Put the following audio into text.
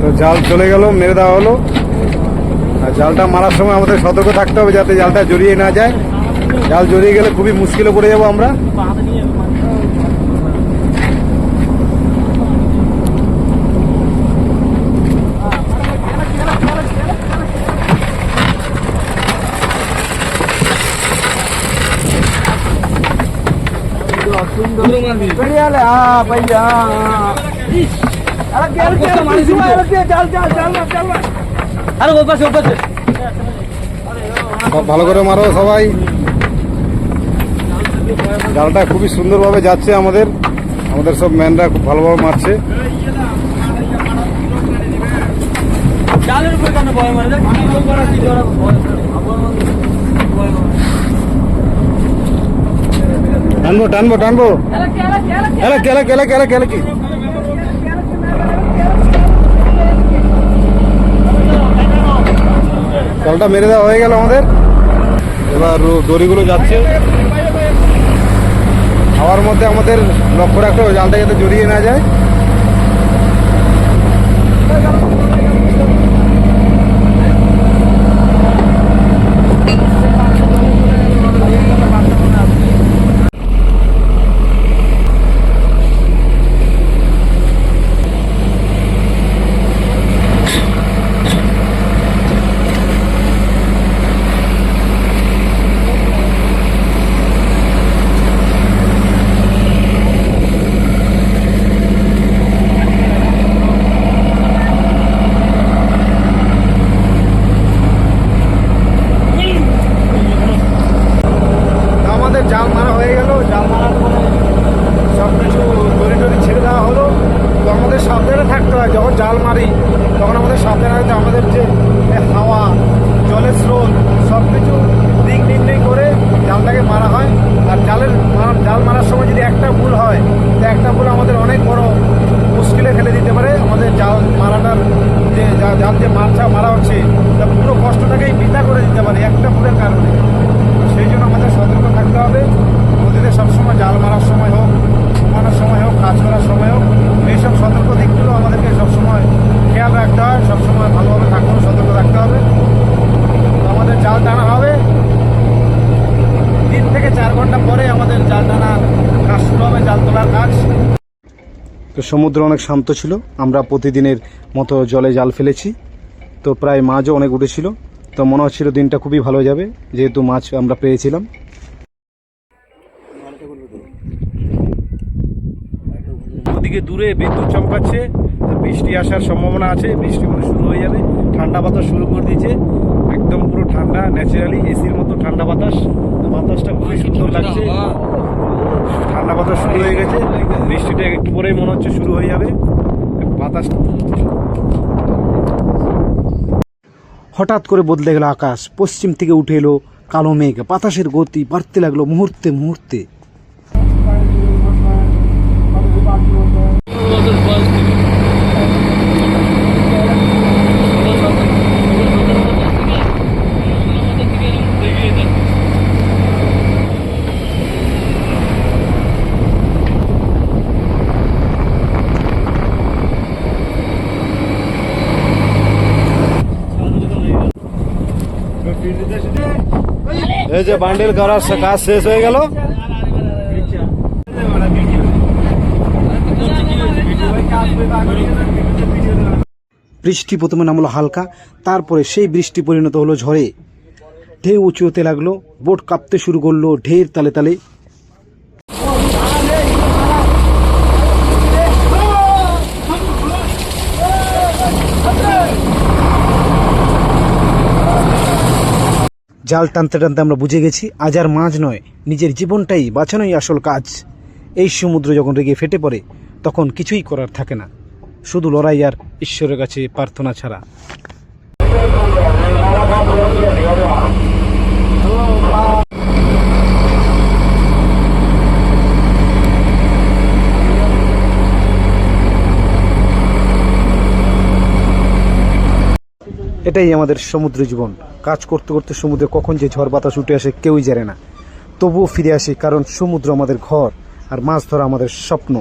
তো জাল চলে গেল, মেরে দেওয়া হলো। আর জালটা মারার সময় আমাদের সতর্ক থাকতে হবে যাতে জালটা জড়িয়ে না যায়। জাল জড়িয়ে গেলে খুবই মুশকিলে পড়ে যাব আমরা। আরে পাশে পাশে ভালো করে মারো সবাই। জালটা খুবই সুন্দরভাবে যাচ্ছে আমাদের। আমাদের সব ম্যানরা খুব ভালোভাবে মারছে। জালের উপরে কেন ভয় মারে দেখ কি করা কি করা ভয় করে। আমার মনে ভয় মারে। টানবো টানবো টানবো। এলা কেলা কেলা কেলা কেলা কি? জালটা মেরে দেওয়া হয়ে গেল আমাদের। এবার দড়িগুলো যাচ্ছে। হাওয়ার মধ্যে আমাদের লক্ষ্য রাখতে হবে জালটা যাতে জড়িয়ে না যায় তা আমাদের জাল মারা হয়ে গেল জাল মারার পরে সব কিছু দড়ি টড়ি ছেড়ে দেওয়া হলো তো আমাদের সাবধানে থাকতে হয় যখন জাল মারি তখন আমাদের সাবধানে থাকতে হয়। আমাদের যে এ হাওয়া জলের স্রোত সব কিছু দিক নির্ণয় করে জালটাকে মারা হয় আর জালের মারা- জাল মারার সময় যদি একটা ভুল হয় ভুল আমাদের অনেক বড় মুশকিলে ফেলে দিতে পারে। আমাদের জাল মারাটার যে জাল যে মারছা মারা হচ্ছে, তা পুরো কষ্টটাকেই বৃথা করে দিতে পারে একটা ফুলের কারণে। সেই জন্য আমাদের সতর্ক থাকতে হবে নদীতে সবসময় জাল মারার সময় হোক ঘুমানোর সময় হোক কাজ করার সময় হোক এইসব সতর্ক দিকগুলো আমাদেরকে সবসময় খেয়াল রাখতে হয় সবসময় ভালোভাবে থাকতে হবে সতর্ক থাকতে হবে তো আমাদের জাল টানা হবে তিন থেকে চার ঘণ্টা পরে আমাদের জাল টানা কাজ শুরু হবে জাল তোলার কাজ তো সমুদ্র অনেক শান্ত ছিল। আমরা প্রতিদিনের মতো জলে জাল ফেলেছি। তো প্রায় মাছও অনেক উঠেছিল তো মনে হচ্ছিল দিনটা খুবই ভালো যাবে। যেহেতু মাছ আমরা পেয়েছিলাম। ওদিকে দূরে বিদ্যুৎ চমকাচ্ছে। তো বৃষ্টি আসার সম্ভাবনা আছে। বৃষ্টি মনে শুরু হয়ে যাবে। ঠান্ডা বাতাস শুরু করে দিয়েছে। একদম পুরো ঠান্ডা ন্যাচারালি এসির মতো ঠান্ডা বাতাস। তো বাতাসটা খুবই সুন্দর লাগছে। ঠান্ডা বাতাস শুরু হয়ে গেছে। বৃষ্টিটা একটু পরেই মনে হচ্ছে শুরু হয়ে যাবে। বাতাস হঠাৎ করে বদলে গেল আকাশ। পশ্চিম থেকে উঠে এলো কালো মেঘ। বাতাসের গতি বাড়তে লাগল মুহূর্তে মুহূর্তে। এই যে বান্ডেল করার কাজ শেষ হয়ে গেল। বৃষ্টি প্রথমে নামলো হালকা, তারপরে সেই বৃষ্টি পরিণত হলো ঝড়ে। ঢেউ উঁচু হতে লাগল, বোট কাঁপতে শুরু করল ঢের তালে তালে। জাল টানতে টানতে আমরা বুঝে গেছি, আজ আর মাছ নয়, নিজের জীবনটাই বাঁচানোই আসল কাজ। এই সমুদ্র যখন রেগে ফেটে পড়ে, তখন কিছুই করার থাকে না। শুধু লড়াই আর ঈশ্বরের কাছে প্রার্থনা ছাড়া। এটাই আমাদের সমুদ্র জীবন। কাজ করতে করতে সমুদ্রে কখন যে ঝড় বাতাস উঠে আসে কেউই জানে না। তবুও ফিরে আসি কারণ সমুদ্র আমাদের ঘর আর মাছ ধরা আমাদের স্বপ্ন।